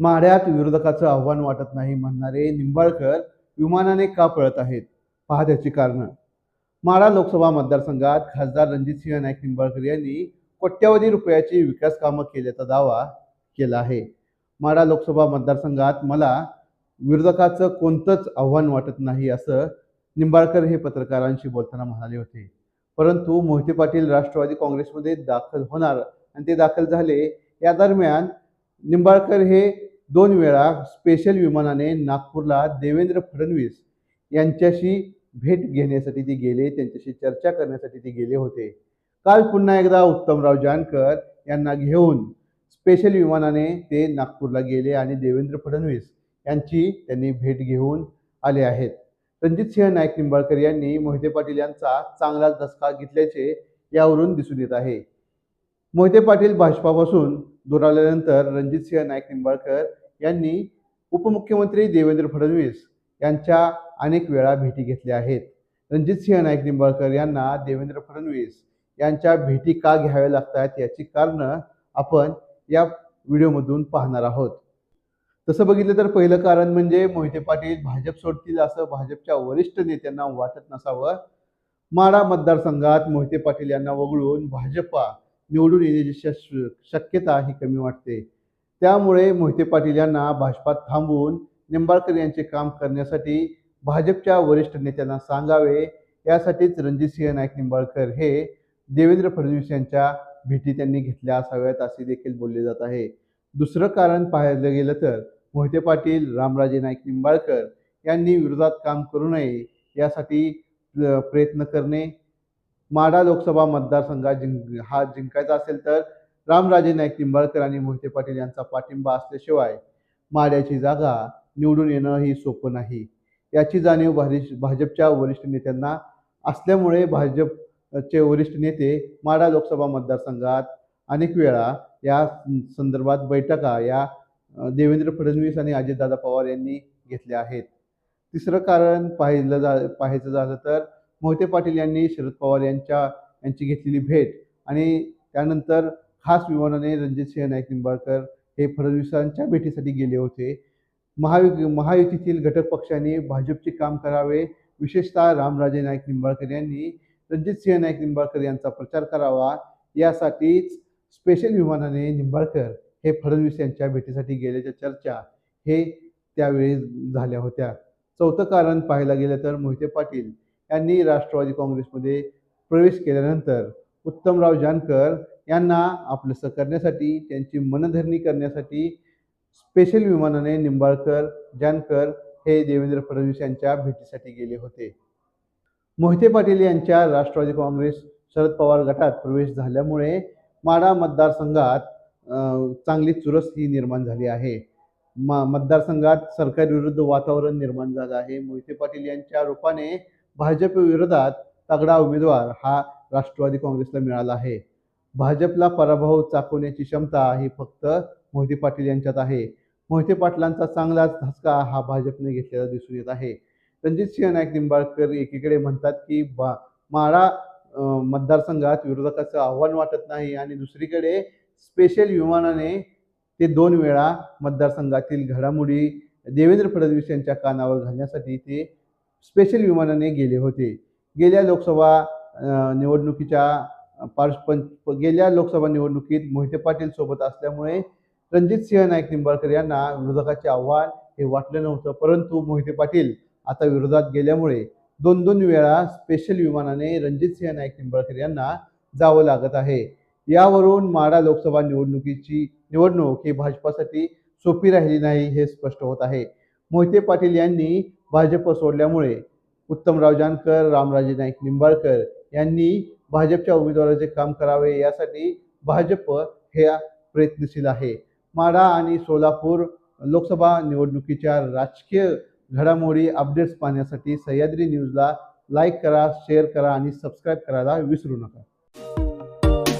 माढ्यात विरोधकाचं आव्हान वाटत नाही म्हणणारे निंबाळकर विमानाने का पळत आहेत? पहा त्याची कारणं. माडा लोकसभा मतदारसंघात खासदार रणजितसिंह नाईक निंबाळकर यांनी कोट्यवधी रुपयाची विकास कामं केल्याचा दावा केला आहे. माडा लोकसभा मतदारसंघात मला विरोधकाचं कोणतंच आव्हान वाटत नाही असं निंबाळकर हे पत्रकारांशी बोलताना म्हणाले होते परंतु मोहिते पाटील राष्ट्रवादी काँग्रेसमध्ये दाखल होणार आणि ते दाखल झाले या दरम्यान निंबाळकर हे दोन वेळा स्पेशल विमानाने नागपूरला देवेंद्र फडणवीस यांच्याशी भेट घेण्यासाठी ते गेले त्यांच्याशी चर्चा करण्यासाठी ते गेले होते. काल पुन्हा एकदा उत्तमराव जानकर यांना घेऊन स्पेशल विमानाने ते नागपूरला गेले आणि देवेंद्र फडणवीस यांची त्यांनी भेट घेऊन आले आहेत. रणजित सिंह नाईक निंबाळकर यांनी मोहिते पाटील यांचा चांगलाच धसका घेतल्याचे यावरून दिसून येत आहे. मोहिते पाटील भाजपापासून दूर आल्यानंतर रणजितसिंह नाईक निंबाळकर यांनी उपमुख्यमंत्री देवेंद्र फडणवीस यांच्या अनेक वेळा भेटी घेतल्या आहेत. रणजित सिंह नाईक निंबाळकर यांना देवेंद्र फडणवीस यांच्या भेटी का घ्याव्या लागतात याची कारणं आपण या व्हिडिओमधून पाहणार आहोत. तसं बघितलं तर पहिलं कारण म्हणजे मोहिते पाटील भाजप सोडतील असं भाजपच्या वरिष्ठ नेत्यांना वाटत नसावं. माडा मतदारसंघात मोहिते पाटील यांना वगळून भाजपा निवडून येण्याची शक्यता ही कमी वाटते. त्यामुळे मोहिते पाटील यांना भाजपात थांबवून निंबाळकर यांचे काम करण्यासाठी भाजपच्या वरिष्ठ नेत्यांना सांगावे. यासाठीच रणजितसिंह नाईक निंबाळकर हे देवेंद्र फडणवीस यांच्या भेटी त्यांनी घेतल्या असाव्यात असे देखील बोलले जात आहे. दुसरं कारण पाहायला गेलं तर मोहिते पाटील रामराजे नाईक निंबाळकर यांनी विरोधात काम करू नये यासाठी प्रयत्न करणे. माढा लोकसभा मतदारसंघात जिंक हा जिंकायचा असेल तर रामराजे नाईक निंबाळकर आणि मोहिते पाटील यांचा पाठिंबा असल्याशिवाय माढ्याची जागा निवडून येणं ही सोपं नाही. याची जाणीव भारी- भाजपच्या वरिष्ठ नेत्यांना असल्यामुळे भाजपचे वरिष्ठ नेते माढा लोकसभा मतदारसंघात अनेक वेळा या संदर्भात बैठका या देवेंद्र फडणवीस आणि अजितदादा पवार यांनी घेतले आहेत. तिसरं कारण पाहिलं जा पाहायचं झालं तर मोहिते पाटील यांनी शरद पवार यांच्या यांची घेतलेली भेट आणि त्यानंतर खास विमानाने रणजितसिंह नाईक निंबाळकर हे फडणवीसांच्या भेटीसाठी गेले होते. महायु महायुतीतील घटक पक्षांनी भाजपचे काम करावे विशेषतः रामराजे नाईक निंबाळकर यांनी रणजितसिंह नाईक निंबाळकर यांचा प्रचार करावा यासाठीच स्पेशल विमानाने निंबाळकर हे फडणवीस यांच्या भेटीसाठी गेल्याच्या चर्चा हे त्यावेळी झाल्या होत्या. चौथं कारण पाहायला गेलं तर मोहिते पाटील यांनी राष्ट्रवादी काँग्रेसमध्ये प्रवेश केल्यानंतर उत्तमराव जानकर यांना आपलंसं करण्यासाठी त्यांची मनधरणी करण्यासाठी स्पेशल विमानाने निंबाळकर जानकर हे देवेंद्र फडणवीस यांच्या भेटीसाठी गेले होते. मोहिते पाटील यांच्या राष्ट्रवादी काँग्रेस शरद पवार गटात प्रवेश झाल्यामुळे माडा मतदारसंघात चांगली चुरस ही निर्माण झाली आहे. म मतदारसंघात सरकारविरुद्ध वातावरण निर्माण झालं आहे. मोहिते पाटील यांच्या रूपाने भाजप विरोधात तगडा उमेदवार हा राष्ट्रवादी काँग्रेसला मिळाला आहे. भाजपला पराभव चाकवण्याची क्षमता ही फक्त मोहिते पाटील यांच्यात आहे. मोहिते पाटलांचा चांगलाच धसका हा भाजपने घेतलेला दिसून येत आहे. रणजित सिंह नाईक निंबाळकर एकीकडे म्हणतात की बा माळा मतदारसंघात विरोधकाचं आव्हान वाटत नाही आणि दुसरीकडे स्पेशल विमानाने ते दोन वेळा मतदारसंघातील घडामोडी देवेंद्र फडणवीस यांच्या कानावर घालण्यासाठी ते स्पेशल विमानाने गेले होते. गेल्या लोकसभा निवडणुकीच्या पार्श्वपण गेल्या लोकसभा निवडणुकीत मोहिते पाटील सोबत असल्यामुळे रणजितसिंह नाईक निंबाळकर यांना विरोधकाचे आव्हान हे वाटलं नव्हतं. परंतु मोहिते पाटील आता विरोधात गेल्यामुळे दोन दोन वेळा स्पेशल विमानाने रणजित सिंह नाईक निंबाळकर यांना जावं लागत आहे. यावरून माढा लोकसभा निवडणुकीची निवडणूक ही भाजपासाठी सोपी राहिली नाही हे स्पष्ट होत आहे. मोहिते पाटील यांनी भाजप सोडल्यामुळे उत्तमराव जानकर रामराजे नाईक निंबाळकर यांनी भाजपच्या उमेदवाराचे काम करावे यासाठी भाजप हे प्रयत्नशील आहे. माढा आणि सोलापूर लोकसभा निवडणुकीच्या राजकीय घडामोडी अपडेट्स पाहण्यासाठी सह्याद्री न्यूजला लाईक करा शेअर करा आणि सबस्क्राईब करायला विसरू नका.